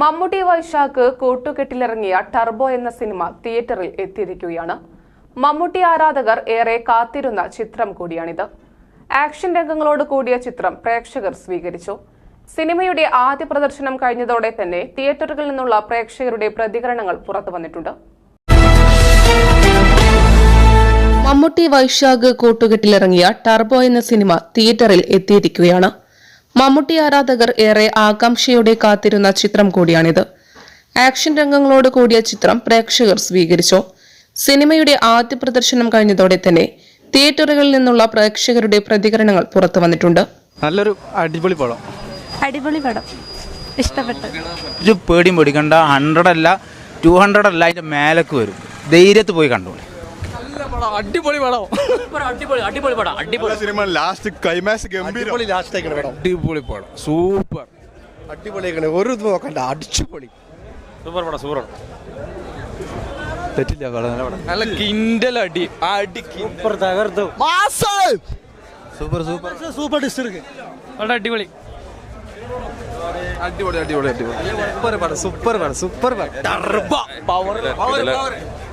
മമ്മൂട്ടി വൈശാഖ് കൂട്ടുകെട്ടിലിറങ്ങിയ ടർബോ എന്ന സിനിമ തിയേറ്ററിൽ എത്തിയിരിക്കുകയാണ്. മമ്മൂട്ടി ആരാധകർ ഏറെ കാത്തിരുന്ന ചിത്രം കൂടിയാണിത്. ആക്ഷൻ രംഗങ്ങളോട് കൂടിയ ചിത്രം പ്രേക്ഷകർ സ്വീകരിച്ചു. സിനിമയുടെ ആദ്യ പ്രദർശനം കഴിഞ്ഞതോടെ തന്നെ തിയേറ്ററുകളിൽ നിന്നുള്ള പ്രേക്ഷകരുടെ പ്രതികരണങ്ങൾ പുറത്തു വന്നിട്ടുണ്ട്. മമ്മൂട്ടി വൈശാഖ് കൂട്ടുകെട്ടിലിറങ്ങിയ ടർബോ എന്ന സിനിമ തിയേറ്ററിൽ എത്തിയിരിക്കുകയാണ്. മമ്മൂട്ടി ആരാധകർ ഏറെ ആകാംക്ഷയോടെ കാത്തിരുന്ന ചിത്രം കൂടിയാണിത്. ആക്ഷൻ രംഗങ്ങളോട് കൂടിയ ചിത്രം പ്രേക്ഷകർ സ്വീകരിച്ചു. സിനിമയുടെ ആദ്യ പ്രദർശനം കഴിഞ്ഞതോടെ തന്നെ തിയേറ്ററുകളിൽ നിന്നുള്ള പ്രേക്ഷകരുടെ പ്രതികരണങ്ങൾ പുറത്തു വന്നിട്ടുണ്ട്. നല്ലൊരു അടിപൊളി പടം. അടിപൊളി പടം. ഇഷ്ടപ്പെട്ടു. ഒരു പേടിയും പേടിക്കണ്ട. ഹൺഡ്രഡ് അല്ല ടു ഹൺഡ്രഡ് അല്ല അതിന്റെ മേലേക്ക് വരും. ധൈര്യത്ത് പോയി കണ്ടോളി. അടിപൊളി പടം. അടിപൊളി അടിപൊളി പടം അടിപൊളി. സിനിമ ലാസ്റ്റ് ക്ലൈമാക്സ് ഗംഭീരം. ലാസ്റ്റ് ആയിക്കണ പടം. അടിപൊളി പടം. സൂപ്പർ. അടിപൊളിയാക്കണ ഒരു ഇത് നോക്കണ്ട അടിച്ചുപൊളി. സൂപ്പർ പടം സൂപ്പർ തെറ്റില്ല നല്ല കിൻഡൽ അടി അടി സൂപ്പർ തകർത്തു. Super super. സൂപ്പർ ഡിസ്ട്രിക്ട് വളരെ അടിപൊളി. അടിപൊളി അടിപൊളി അടിപൊളി. സൂപ്പർ പടം സൂപ്പർ പടം. സൂപ്പർ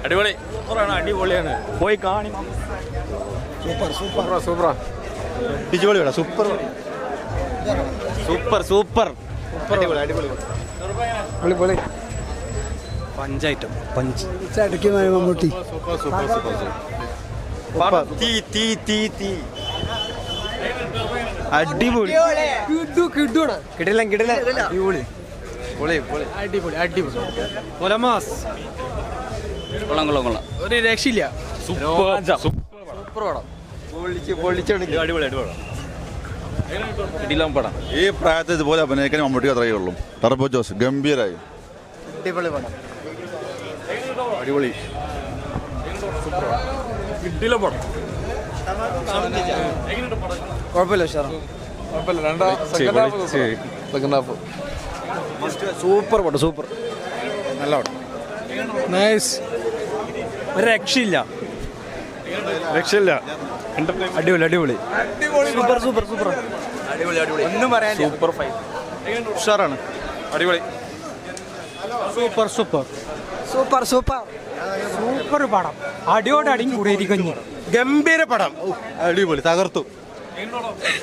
അടിപൊളി. അടിപൊളിയാണ്. പോയി കാണി. അടിപൊളി സൂപ്പർ. സൂപ്പർ. Super super. അടിപൊളി അടിപൊളി. പഞ്ചായത്തും പഞ്ച്. മമ്മൂട്ടി. തീ തീ തീ തീ. അടിപൊളി. കിടിലം കിടിലം. അടിപൊളി. പൊളി പൊളി. അടിപൊളി അടിപൊളി. കൊലമാസ് കൊള്ളാം കൊള്ളാം കൊള്ളാം. ഒരു രക്ഷയില്ല. സൂപ്പർ സൂപ്പർ പടം. പൊളിച്ച് പൊളിച്ചെടുക്കും അടിപൊളി അടിപൊളി ഇടിലാം പടം. ഈ പ്രായത്തിൽ ഇതുപോലെ അഭിനയിക്കാൻ മമ്മൂട്ടി അത്രയേ ഉള്ളൂ. ടർബോ ജോസ് ഗംഭീരായി. അടിപൊളി പടം. അടിപൊളി. ഇടില പടം. കുഴപ്പമില്ല ഉഷാറാ. കുഴപ്പമില്ല രണ്ടാം സെക്കൻഡ് ഹാഫ് സൂപ്പർ പടം സൂപ്പർ. നല്ല പടം. നൈസ് ഒരു രക്ഷയില്ല. രക്ഷയില്ല. അടിപൊളി അടിപൊളി. Super super super. അടിപൊളി അടിപൊളി. ഒന്നും പറയാൻ സൂപ്പർ ഫൈൻ. ഉഷാറാണ്. അടിപൊളി. Super super. Super super. Super പടം. അടിയോട് അടിയും കൂടിയിരിക്കുന്നു ഗംഭീര പടം. അടിപൊളി. തകർത്തു.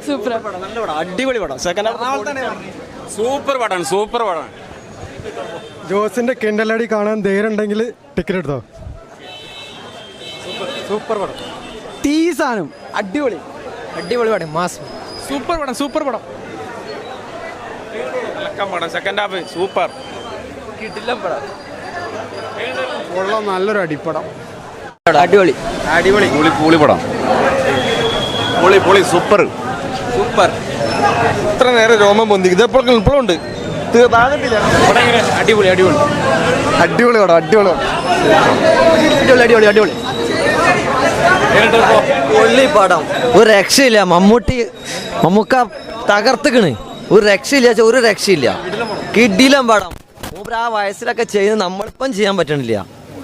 സൂപ്പർ പടം. നല്ല പടം. അടിപൊളി പടം. സെക്കൻഡ് സൂപ്പർ പടം സൂപ്പർ പടം. ജോസിന്റെ കിണ്ടലടി കാണാൻ ധൈര്യം ഉണ്ടെങ്കിൽ ടിക്കറ്റ് എടുത്തോ? ടീ സാധനം. അടിപൊളി. അടിപൊളി പടം മാസ്. സൂപ്പർ പടം സൂപ്പർ പടം. ലക്കം പടം സെക്കൻഡ് ഹാഫ് സൂപ്പർ. കിട്ടില്ല പടം. ഉള്ള നല്ലൊരു അടിപ്പടം. അടിപൊളി. അടിപൊളി. പുളി പുളി പടം. പുളി പുളി സൂപ്പർ. സൂപ്പർ. ഇത്ര നേരം രോമം പൊന്തി. ഇതെപ്പോഴും ഇപ്പോഴും ഉണ്ട്. പടം അടിപൊളി അടിപൊളി. അടിപൊളി പടം അടിപൊളി അടിപൊളി അടിപൊളി അടിപൊളി. പൊള്ളി പടം ഒരു രക്ഷയില്ല. മമ്മൂട്ടി മമ്മൂക്ക തകർത്തുക്കണ്. ഒരു രക്ഷയില്ല ചെ- ഒരു രക്ഷയില്ല. കിടിലം പടം. മൂപ്പർ ആ വയസ്സിലൊക്കെ ചെയ്യുന്നത് നമ്മളിപ്പം ചെയ്യാൻ പറ്റണില്ല.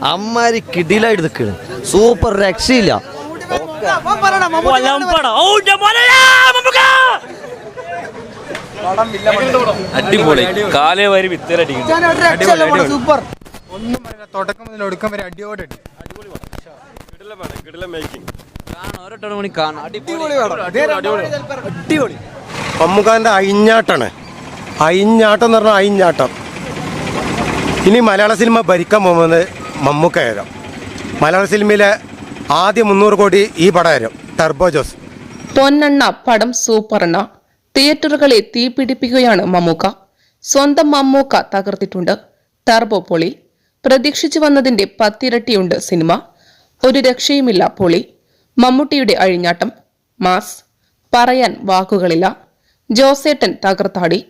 അമ്മാരി കിടിലായിട്ട് നിൽക്കണ് സൂപ്പർ രക്ഷയില്ല. അടിപൊളി. കാലേ വരി വിത്തരടിക്കുന്നു സൂപ്പർ. ഒന്നും തുടക്കം മുതൽ ഒടുക്കം വരെ അടിയോടെ അടി അടിപൊളി മമ്മൂക്കാന്റെ അയിഞ്ഞാട്ടാണ്. അയിഞ്ഞാട്ടം എന്ന് പറഞ്ഞാൽ അയിഞ്ഞാട്ടം. ഇനി മലയാള സിനിമ ഭരിക്കാൻ പോകുന്നത് മമ്മൂക്കായാലും മലയാള സിനിമയിലെ ആദ്യ മുന്നൂറ് കോടി ഈ പടമായാലും ടർബോ ജോസ്. പൊന്നെണ്ണ പടം സൂപ്പറെണ്ണ. തിയേറ്ററുകളെ തീപിടിപ്പിക്കുകയാണ് മമ്മൂക്ക. സ്വന്തം മമ്മൂക്ക തകർത്തിട്ടുണ്ട്. ടർബോ പൊളി. പ്രതീക്ഷിച്ചു വന്നതിന്റെ പത്തിരട്ടിയുണ്ട് സിനിമ. ഒരു രക്ഷയുമില്ല പൊളി. മമ്മൂട്ടിയുടെ അഴിഞ്ഞാട്ടം. മാസ്. പറയാൻ വാക്കുകളില്ല. ജോസേട്ടൻ തകർത്താടി.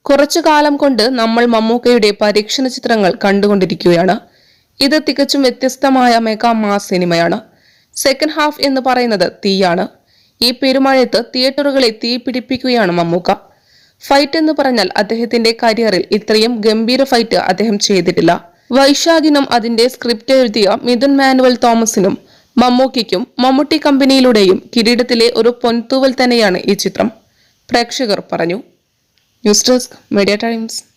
കുറച്ചു കാലം കൊണ്ട് നമ്മൾ മമ്മൂക്കയുടെ പരീക്ഷണ ചിത്രങ്ങൾ കണ്ടുകൊണ്ടിരിക്കുകയാണ്. ഇത് തികച്ചും വ്യത്യസ്തമായ മെഗാ മാസ് സിനിമയാണ്. സെക്കൻഡ് ഹാഫ് എന്ന് പറയുന്നത് തീയാണ്. ഈ പെരുമഴയത്ത് തിയേറ്ററുകളെ തീ പിടിപ്പിക്കുകയാണ് മമ്മൂക്ക. ഫൈറ്റ് എന്ന് പറഞ്ഞാൽ അദ്ദേഹത്തിന്റെ കരിയറിൽ ഇത്രയും ഗംഭീര ഫൈറ്റ് അദ്ദേഹം ചെയ്തിട്ടില്ല. വൈശാഖിനും അതിന്റെ സ്ക്രിപ്റ്റ് എഴുതിയ മിഥുൻ മാനുവൽ തോമസിനും മമ്മൂക്കിക്കും മമ്മൂട്ടി കമ്പനിയിലൂടെയും കിരീടത്തിലെ ഒരു പൊൻതൂവൽ തന്നെയാണ് ഈ ചിത്രം. പ്രേക്ഷകർ പറഞ്ഞു. News Desk Media Times.